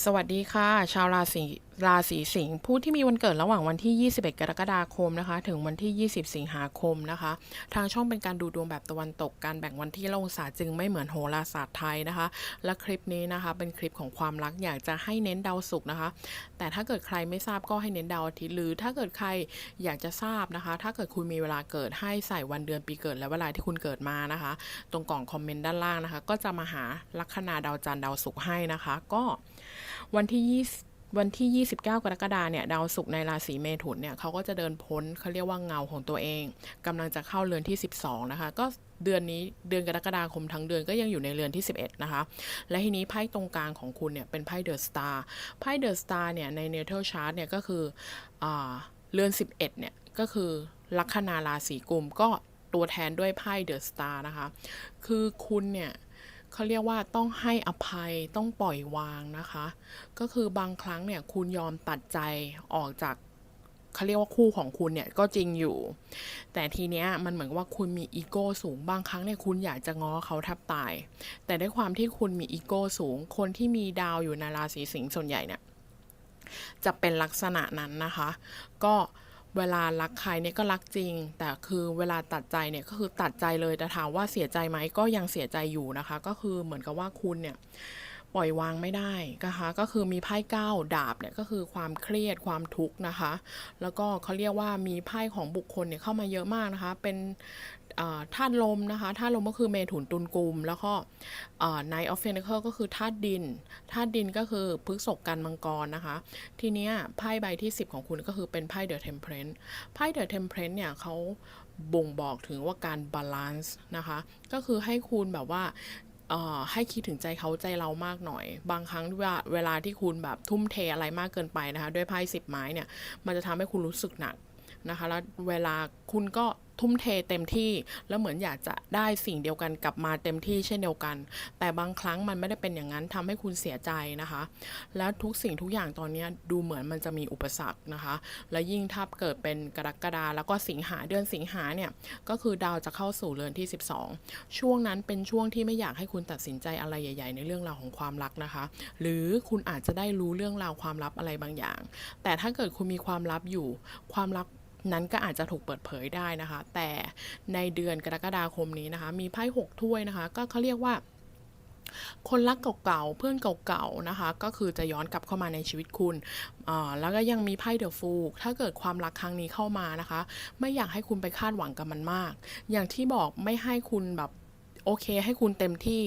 สวัสดีค่ะ ชาวราศีราศีสิงห์ผู้ที่มีวันเกิดระหว่างวันที่ 21 กรกฎาคมนะคะ ถึงวันที่ 20 สิงหาคมนะคะ ทางช่องเป็นการดูดวงแบบตะวันตกการแบ่งวันที่ลงศาจึงไม่เหมือนโหราศาสตร์ไทยนะคะ และคลิปนี้นะคะ เป็นคลิปของความรักอยากจะให้เน้นดาวศุกร์นะคะ แต่ถ้าเกิดใครไม่ทราบก็ให้เน้นดาวอาทิตย์หรือถ้าเกิดใครอยากจะทราบนะคะ ถ้าเกิดคุณมีเวลาเกิดให้ใส่วันเดือนปีเกิดและเวลาที่คุณเกิดมานะคะ ตรงกล่องคอมเมนต์ด้านล่างนะคะ ก็จะมาหาลัคนาดาวจันทร์ดาวศุกร์ให้นะคะ ก็วันที่ 20 วันที่ 29 กรกฎาเนี่ยดาวศุกร์ในราศีเมถุนเนี่ยเขาก็จะเดินพ้นเขาเรียกว่าเงาของตัวเองกำลังจะเข้าเรือนที่ 12 นะคะ ก็เดือนนี้เดือนกรกฎาคมทั้งเดือนก็ยังอยู่ในเรือนที่ 11 นะคะ และทีนี้ไพ่ตรงกลางของคุณเนี่ยเป็นไพ่เดอะสตาร์ไพ่เดอะสตาร์เนี่ยในเนเธอร์ชาร์ตเนี่ยก็คืออเรือน 11 เนี่ยก็คือลัคนาราศีกุมก็ตัวแทนด้วยไพ่เดอะสตาร์นะคะ คือคุณเนี่ย เขาเรียกว่าต้องให้อภัยต้องปล่อยวางนะคะ ก็คือบางครั้งเนี่ยคุณยอมตัดใจออกจากเขาเรียกว่าคู่ของคุณเนี่ยก็จริงอยู่ แต่ทีเนี้ยมันเหมือนว่าคุณมีอีโก้สูงบางครั้งเนี่ยคุณอยากจะง้อเขาแทบตาย แต่ด้วยความที่คุณมีอีโก้สูง คนที่มีดาวอยู่ในราศีสิงห์ส่วนใหญ่เนี่ยจะเป็นลักษณะนั้นนะคะ ก็เเวลารักใครเนี่ยก็รักจริง แต่คือเวลาตัดใจเนี่ยก็คือตัดใจเลยแต่ถามว่าเสียใจไหมก็ยังเสียใจอยู่นะคะ ก็คือเหมือนกับว่าคุณเนี่ย ปล่อยวางไม่ได้นะคะก็คือมีไพ่เก้าดาบเนี่ยก็คือความเครียดความทุกข์นะคะ แล้วก็เขาเรียกว่ามีไพ่ของบุคคลเนี่ยเข้ามาเยอะมากนะคะ เป็นธาตุลมนะคะธาตุลมก็คือเมถุนตุลกุม แล้วก็ไนออฟเฟนเคิลก็คือธาตุดินธาตุดินก็คือพฤกษกกันมังกรนะคะ ทีเนี้ยไพ่ใบที่ 10 ของคุณก็คือเป็นไพ่เดอะเทมเพลนไพ่เดอะเทมเพลนเนี่ยเขาบ่งบอกถึงว่าการบาลานซ์นะคะ ก็คือให้คุณแบบว่า ให้คิดถึงใจเขาใจเรามากหน่อย บางครั้งว่าเวลาที่คุณแบบทุ่มเทอะไรมากเกินไปนะคะ ด้วยไพ่สิบไม้เนี่ย มันจะทำให้คุณรู้สึกหนักนะคะ แล้วเวลาคุณก็ ทุ่มเทเต็มที่ แล้วเหมือนอยากจะได้สิ่งเดียวกันกลับมาเต็มที่เช่นเดียวกัน แต่บางครั้งมันไม่ได้เป็นอย่างนั้นทำให้คุณเสียใจนะคะ แล้วทุกสิ่งทุกอย่างตอนนี้ดูเหมือนมันจะมีอุปสรรคนะคะ และยิ่งถ้าเกิดเป็นกรกฎาแล้วก็สิงหาเดือนสิงหาเนี่ยก็คือดาวจะเข้าสู่เรือนที่ 12 ช่วงนั้นเป็นช่วงที่ไม่อยากให้คุณตัดสินใจอะไรใหญ่ ๆ ในเรื่องราวของความรักนะคะ หรือคุณอาจจะได้รู้เรื่องราวความลับอะไรบางอย่าง แต่ถ้าเกิดคุณมีความลับอยู่ความลับ นั้นก็อาจจะถูกเปิดเผยได้นะคะ แต่ในเดือนกรกฎาคมนี้นะคะ มีไพ่หกถ้วยนะคะ ก็เขาเรียกว่าคนรักเก่าๆ เพื่อนเก่าๆ นะคะ ก็คือจะย้อนกลับเข้ามาในชีวิตคุณ แล้วก็ยังมีไพ่เดอะฟูถ้าเกิดความรักครั้งนี้เข้ามานะคะ ไม่อยากให้คุณไปคาดหวังกับมันมาก อย่างที่บอกไม่ให้คุณแบบโอเคให้คุณเต็มที่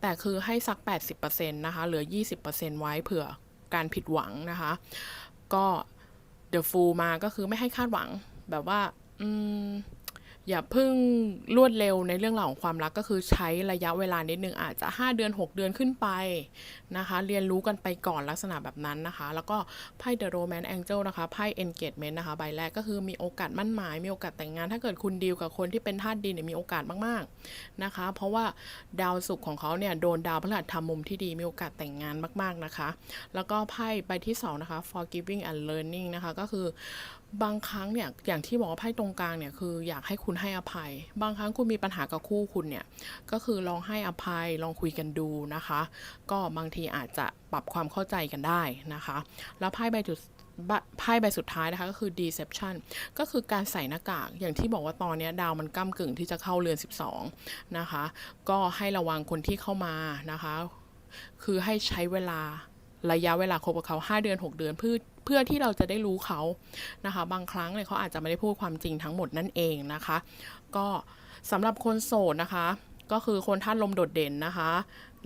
แต่คือให้สัก 80%นะคะ เหลือ 20%ไว้เผื่อการผิดหวังนะคะ ก็ เดอะฟูมาก็คือไม่ให้คาดหวังแบบว่า อืม อย่าเพิ่งรวดเร็วในเรื่องราวของความรักก็คือใช้ระยะเวลานิดนึงอาจจะ 5 เดือน 6 เดือนขึ้นไปนะคะ เรียนรู้กันไปก่อนลักษณะแบบนั้นนะคะ แล้วก็ไพ่ The Romance Angel นะคะไพ่ Engagement นะคะ ใบแรกก็คือมีโอกาสมั่นหมาย มีโอกาสแต่งงาน ถ้าเกิดคุณดีลกับคนที่เป็นธาตุดินเนี่ยมีโอกาสมากๆนะคะ เพราะว่าดาวศุกร์ของเขาเนี่ยโดนดาวพฤหัสทำมุมที่ดีมีโอกาสแต่งงานมาก ๆนะคะ แล้วก็ไพ่ใบที่2นะคะ Forgiving and Learning นะคะก็คือ บางครั้งเนี่ยอย่างที่บอกว่าไพ่ตรงกลางเนี่ยคืออยากให้คุณให้อภัย บางครั้งคุณมีปัญหากับคู่คุณเนี่ยก็คือลองให้อภัยลองคุยกันดูนะคะ ก็บางทีอาจจะปรับความเข้าใจกันได้นะคะ แล้วไพ่ใบจุดไพ่ใบสุดท้ายนะคะก็คือ deception ก็คือการใส่หน้ากากอย่างที่บอกว่าตอนนี้ดาวมันก้ากึ่งที่จะเข้าเรือน 12 นะคะ ก็ให้ระวังคนที่เข้ามานะคะ คือให้ใช้เวลาระยะเวลาคบกับเขา 5 เดือน 6 เดือนเพื่อ เพื่อที่เราจะได้รู้เขานะคะ บางครั้งเนี่ยเขาอาจจะไม่ได้พูดความจริงทั้งหมดนั่นเองนะคะ ก็สำหรับคนโสดนะคะ ก็คือคนธาตุลมโดดเด่นนะคะ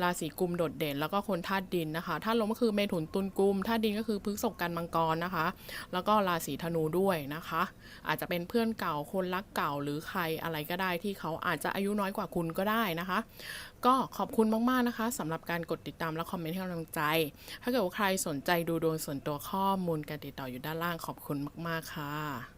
ราศีกุมโดดเด่น แล้วก็คนธาตุดินนะคะธาตุลมก็คือเมถุนตุลกุมธาตุดินก็คือพฤษภกันมังกรนะคะ แล้วก็ราศีธนูด้วยนะคะ อาจจะเป็นเพื่อนเก่าคนรักเก่าหรือใครอะไรก็ได้ที่เขาอาจจะอายุน้อยกว่าคุณก็ได้นะคะ ก็ขอบคุณมาก ๆ นะคะสำหรับการกดติดตามและคอมเมนต์ให้กำลังใจ ถ้าเกิดว่าใครสนใจดูดวงส่วนตัวข้อมูลการติดต่ออยู่ด้านล่างขอบคุณมาก ๆ ค่ะ